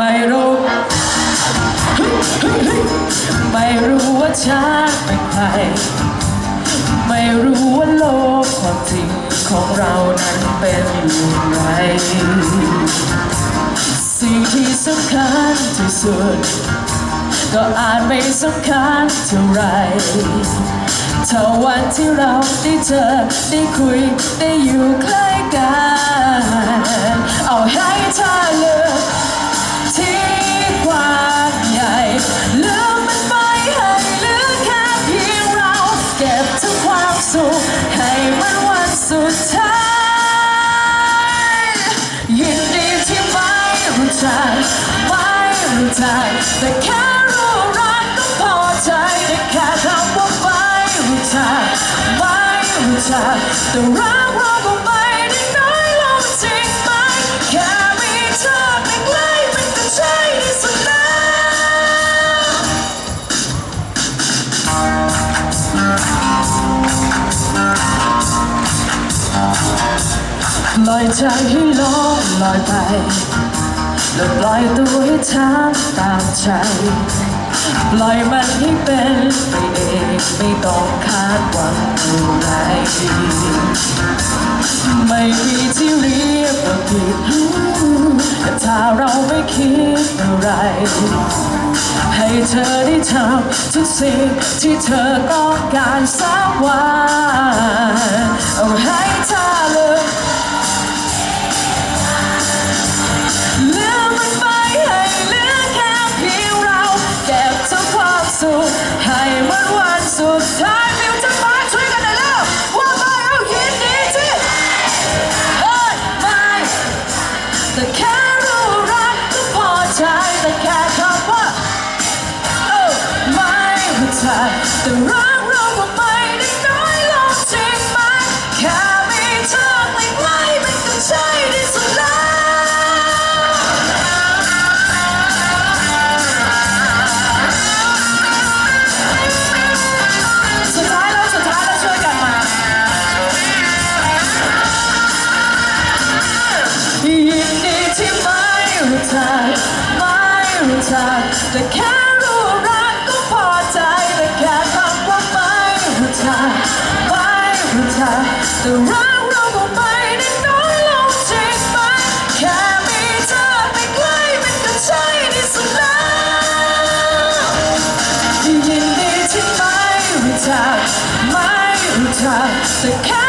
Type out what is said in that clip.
ไม่รู้ไม่รู้ว่าฉันเป็นใคร ไม่รู้ว่าโลกความจริงของเรานั้นเป็นอย่างไรสิ่งที่สำคัญที่สุด ก็อาจไม่สำคัญเท่าไรเท่าวันที่เราได้เจอได้คุยได้อยู่ใกล้ มันวันสุดท้ายยินดีที่ไม่รู้จักไม่รู้จักแต่แค่รู้รักก็พอใจแต่แค่คำว่าไม่รู้จักไม่รู้จักแต่รัก ลอยใจให้ลอยลอยไปแล้วปล่อยตัวให้ทาตามใจปล่อยมันให้เป็นไปเองไม่ต้องคาดหวังอะไรไม่มีที่เรียกว่าผิดแต่ถ้าเราไม่คิดอะไร ให้เธอได้ทำทุกสิ่งที่เธอต้องการสักวันเอาให้ สุดท้ายมิวจะมาช่วยกันหน่อยแล้วว่าไม่เรายินดีที่เอ้ยไม่แต่แค่รู้รักก็พอใจแต่แค่คำว่าเออไม่รู้จักแต่รัก รู้จักไม่รู้จักแต่แค่รู้รักก็พอใจแต่แค่คำว่าไม่รู้จักไม่รู้จักแต่รักเราก็ไม่ได้น้อยลงจริงไหมแค่มีเธอไม่ใกล้มันก็ใช่ที่สุดแล้วยินดีที่ไม่รู้จักไม่รู้จักแต่แค่